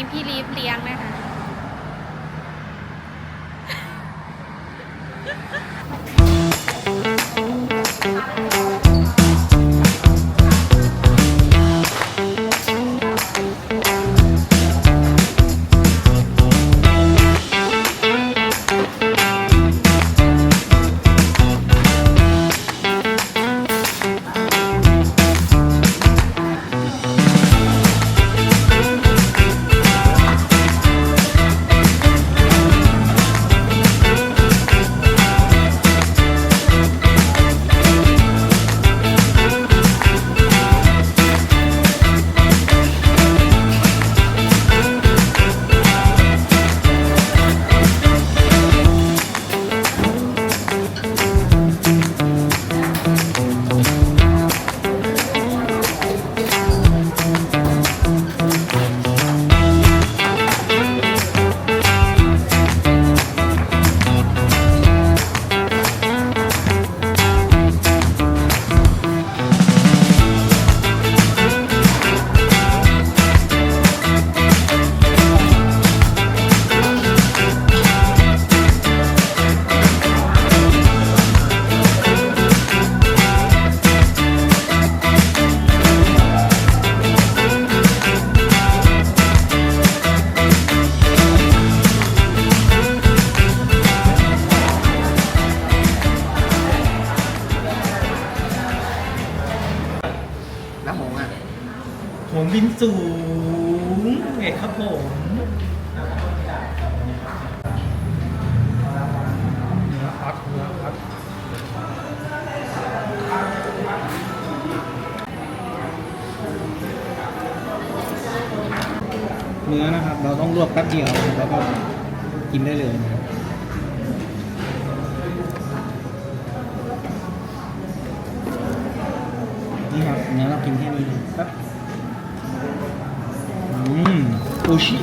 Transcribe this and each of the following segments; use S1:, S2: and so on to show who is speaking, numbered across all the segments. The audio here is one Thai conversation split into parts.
S1: นี้พี่ลีฟเลี้ยงนะคะ
S2: เราต้องลวกแป๊บเดียวแล้วก็กินได้เลยนะครับนี่ครับเนื้อเรากินแค่นี้เลยครับอืมโอชิ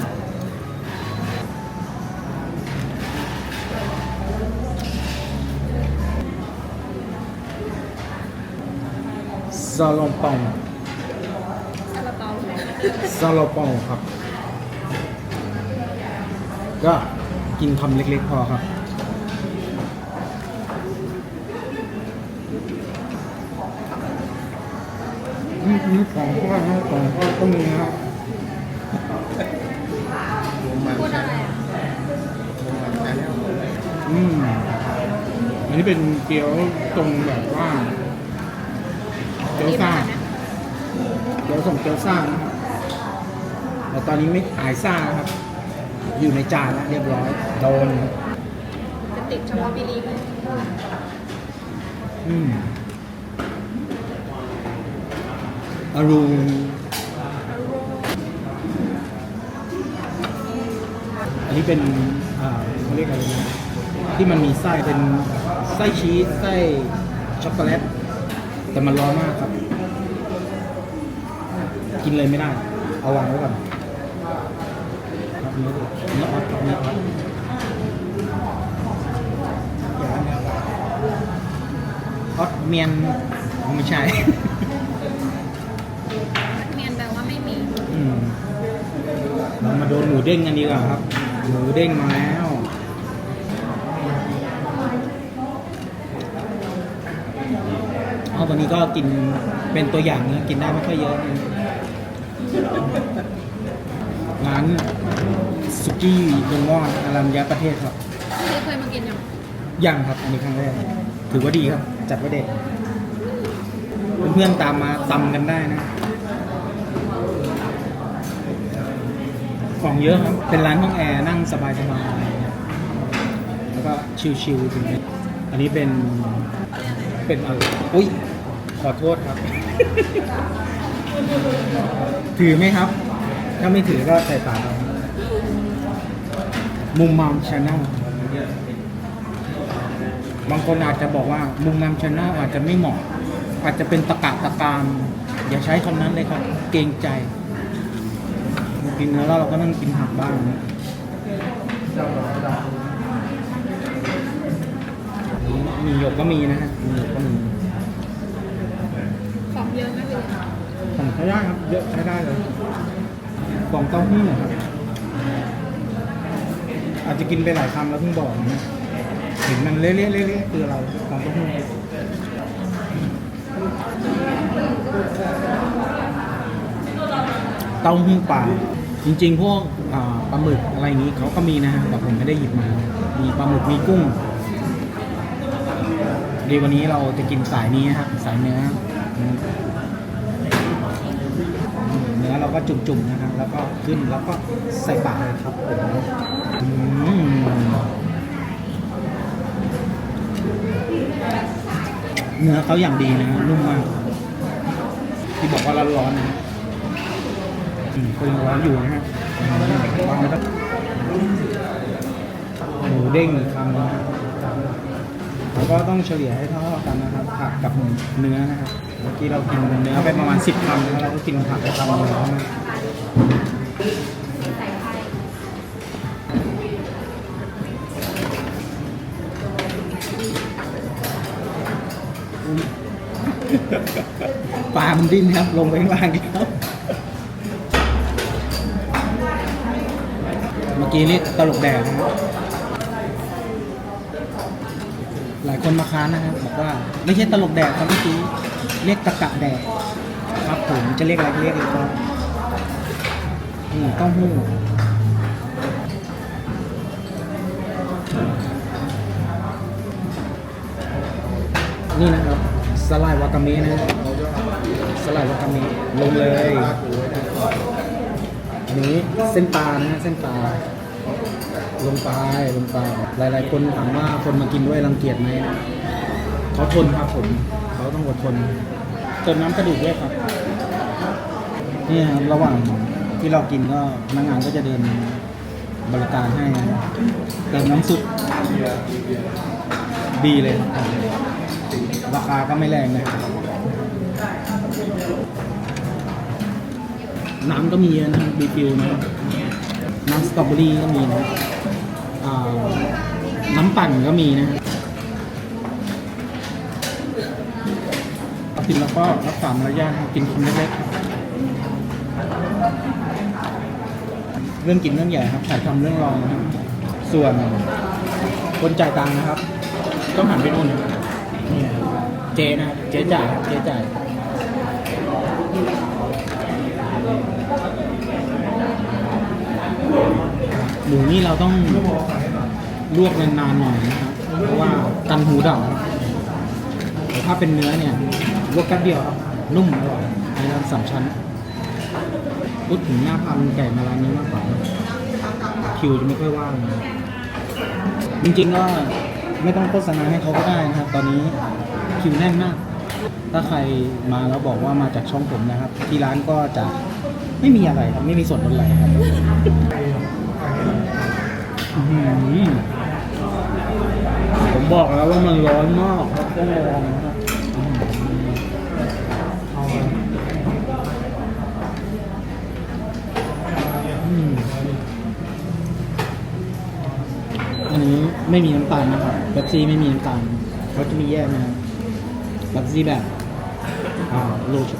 S2: ซาลองปอง
S1: ซาลาเปา
S2: ซาลาปองครับ ก็กินคำเล็กๆพอครับนี่นี่ของทอดนะของทอดก็มีนะครับ
S3: รวมมัน
S1: พูดอะไรอะ
S3: รวมมันชาแนล
S2: อืมอันนี้เป็นเกี๊ยวตรงแบบว่าเกี๊ยวซ่าเกี๊ยวส่งเกี๊ยวซ่านะครับแต่ตอนนี้ไม่หายซ่านะครับ อยู่ในจานแล้วเรียบร้อย โดน
S1: จะติดเฉพาะพี่ลีฟเลย
S2: อืมอรูอันนี้เป็นอ่าเขาเรียกอะไรนะที่มันมีไส้เป็นไส้ชีสไส้ช็อกโกแลตแต่มันร้อนมากครับ กินเลยไม่ได้ เอาวางไว้ก่อนครับ เนื้อเนื้อออดครับเนื้อออดอย่างนั้ครับออสเมียนไม่ใช่
S1: เมียนแปลว่าไม่มี
S2: อืมเรามาโดนหมูเด้งกันดีกว่าครับ หมูเด้งมาแล้วเอาตอนนี้ก็กินเป็นตัวอย่างนะกินได้ไม่ค่อยเยอะนะร้าน สุกี้ดงมอนอารัญญประเทศครับ
S1: พี่เคยมากินยัง
S2: ยังครับอันนี้ครั้งแรกถือว่าดีครับ จัดไว้เด็ดเพื่อนๆตามมาตำกันได้นะ ของเยอะครับ เป็นร้านห้องแอร์นั่งสบายๆแล้วก็ชิลๆถึงนี้อันนี้เป็นเป็นอะไรอุ้ยขอโทษครับ ถือไหมครับ ถ้าไม่ถือก็ใส่ปากเอา มุมมามชาแนลบางคนอาจจะบอกว่ามุมมามชาแนลอาจจะไม่เหมาะ อาจจะเป็นตะกะตะกามอย่าใช้คำนั้นเลยครับ เกรงใจกินเนื้อแล้วเราก็นั่งกินผักบ้างนะมีหยกก็มีนะฮะมีหยกก็มี
S1: ของเยอะไหมพี่ลีฟ
S2: ของใช้ได้ครับ เยอะใช้ได้เลยฟองเต้าหู้ครับ อาจจะกินไปหลายคำแล้วเพิ่งบอกนะเห็นมันเละๆเละๆคืออะไรฟองเต้าหู้เต้าหู้ปลาจริง ๆ พวกปลาหมึกอะไรอย่างนี้เขาก็มีนะฮะแต่ผมไม่ได้หยิบมา มีปลาหมึกมีกุ้งดีวันนี้เราจะกินสายนี้นะครับสายเนื้อเนื้อเราก็จุ่มๆนะครับ แล้วก็ขึ้นแล้วก็ใส่ปากเลยครับผม เนื้อเขาอย่างดีนะนุ่มมาก ที่บอกว่าร้อนๆนะอืมก็ยังร้อนอยู่นะฮะวางไว้สักหมูเด้งอีกคำนะฮะแล้วก็ต้องเฉลี่ยให้เท่ากันนะครับ ผักกับเนื้อนะครับเมื่อกี้เรากินเนื้อไปประมาณ 10คำแล้วเราก็กินผักไปคำหนึงแล้วนะ มันดิ้นครับ ลงไปข้างล่างครับ เมื่อกี้นี่ตลกแดดนะครับหลายคนมาค้านนะครับบอกว่าไม่ใช่ตลกแดดครับเมื่อกี้เรียกตะกะแดดครับผมจะเรียกอะไรเรียกเลยครับนี่เต้าหู้นี่นะครับสลายวากาเมะนะ สลายวากาเมะลงเลยอันนี้เส้นปลานะเส้นปลาลงไปลงไปหลาย ๆ คนถามว่าคนมากินด้วยรังเกียจไหมเขาทนครับผมเขาต้องอดทนเติมน้ำกระดูกด้วยครับนี่ครับระหว่างที่เรากินก็พนักงานก็จะเดินบริการให้เติมน้ำซุปดีเลยครับราคาก็ไม่แรงเลย น้ำก็มีนะบีฟิวนะน้ำสตรอเบอรี่ก็มีนะน้ำปั่นก็มีนะกินแล้วก็รักษามารยาทนะกินคำเล็กๆเรื่องกินเรื่องใหญ่ครับถ่ายทำเรื่องรองนะครับ ส่วนคนจ่ายตังค์นะครับ ต้องหันไปนู่นนี่เจนะเจจ่ายเจจ่าย หมูนี่เราต้องลวกนานๆหน่อยนะครับ เพราะว่ากันหูดับแต่ถ้าเป็นเนื้อเนี่ยลวกแป๊บเดียวครับนุ่มอร่อยในร้านสามชั้นพูดถึงหน้าพันไก่มาร้านนี้มากกว่าคิวจะไม่ค่อยว่างจริงๆก็ไม่ต้องโฆษณาให้เขาก็ได้นะครับ ตอนนี้คิวแน่นมาก ถ้าใครมาแล้วบอกว่ามาจากช่องผมนะครับ ที่ร้านก็จะไม่มีอะไรครับ ไม่มีส่วนลดอะไรครับ บอกแล้วว่ามันร้อนมากครับต้องระวังนะครับอันนี้ไม่มีน้ำตาลนะครับเบปซี่ไม่มีน้ำตาลเขาจะมีแยกนะครับเบปซี่แบบโลช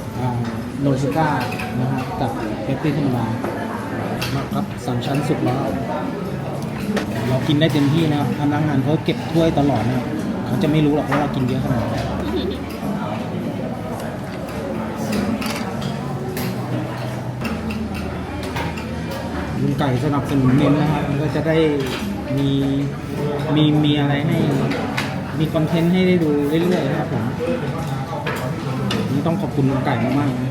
S2: โนชูก้านะครับกับเบปซี่ธรรมดามาครับสามชั้นสุดแล้ว เรากินได้เต็มที่นะครับพนักงานเขาเก็บถ้วยตลอดนะครับเขาจะไม่รู้หรอกว่าเรากินเยอะขนาดไหนลุงไก่สนับสนุนเน้นนะครับมันก็จะได้มีมีมีอะไรให้ มีคอนเทนต์ให้ได้ดูเรื่อยๆนะครับผมนี่ต้องขอบคุณลุงไก่มากๆ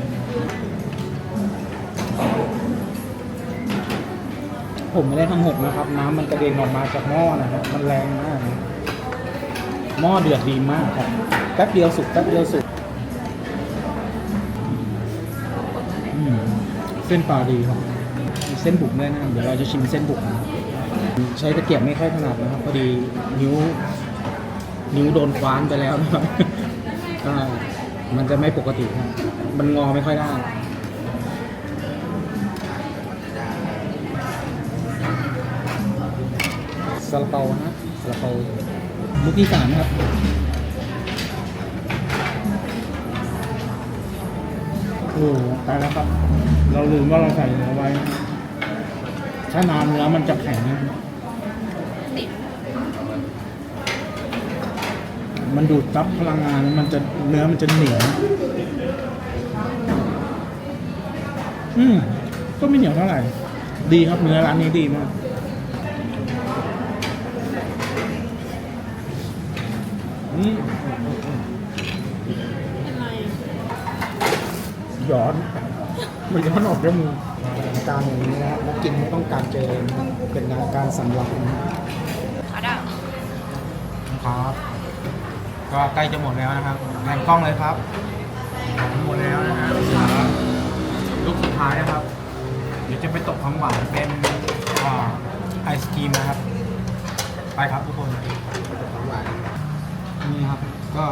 S2: ผมไม่ได้ทำหกนะครับ น้ำมันกระเด็นออกมาจากหม้อนะครับมันแรงมากหม้อเดือดดีมากครับแป๊บเดียวสุกแป๊บเดียวสุกเส้นปลาดีครับเส้นบุกด้วยนะเดี๋ยวเราจะชิมเส้นบุกนะใช้ตะเกียบไม่ค่อยถนัดนะครับ พอดีนิ้ว นิ้วโดนคว้านไปแล้วนะครับมันจะไม่ปกติครับมันงอไม่ค่อยได้ ซาลาเปานะซาลาเปามุกที่สามครับโอ้ตายแล้วครับ เราลืมว่าเราใส่เนื้อไว้ ถ้านานเนื้อมันจะแข็งมันดูดซับพลังงานมันจะเนื้อมันจะเหนียวอืมก็ไม่เหนียวเท่าไหร่ ดีครับเนื้อร้านนี้ดีมาก อืม
S1: เป็นไร
S2: ย้อน มันย้อนออกจากมือ
S3: การอย่างนี้นะนักกินไม่ต้องการเจอเป็นงานการสำหรับนะ
S1: เอาได้
S2: ครับ ก็ใกล้จะหมดแล้วนะครับแผนกล้องเลยครับ หมดแล้วนะฮะเหลือลูกสุดท้ายนะครับ เดี๋ยวจะไปตกของหวานเป็นอ่าไอศครีมนะครับ ไปครับทุกคน
S3: ของหวาน
S2: นี่ครับก็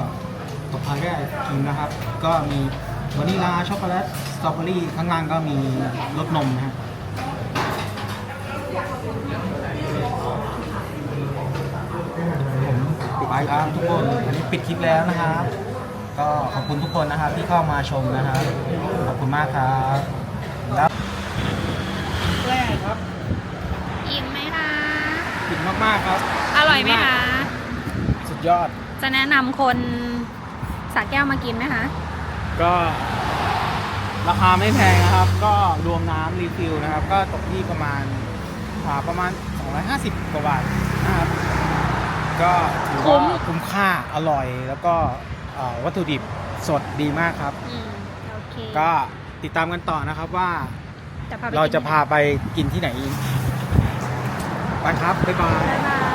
S2: ตกท้ายด้วยไอศครีมนะครับ ก็มีวานิลาช็อกโกแลตสตรอเบอรี่ข้างล่างก็มีรสนมนะครับผมไปครับทุกคนอันนี้ปิดคลิปแล้วนะครับ ก็ขอบคุณทุกคนนะครับที่เข้ามาชมนะครับ ขอบคุณมากครับแล้วแรกครับ
S1: อิ่มไหมคะ
S2: อิ่มมากๆครับ
S1: อร่อยไหมคะ
S2: สุดยอด
S1: จะแนะนำคนสาแก้วมากินไหมคะ
S2: ก็ราคาไม่แพงนะครับ ก็รวมน้ำรีฟิลนะครับ ก็ตกที่ประมาณอ่าประมาณ 250 กว่าบาทนะครับ ก็ถือ
S1: คุ้
S2: ว่าม คุ้มค่าอร่อยแล้วก็อ่าวัตถุดิบสดดีมากครับ
S1: อืมโอเค
S2: ก็ติดตามกันต่อนะครับว่า
S1: จะพาไป
S2: เราจะ
S1: กิน
S2: พาไปกินที่ไหนอีกไปครับ บ๊ายบาย
S1: บ๊ายบาย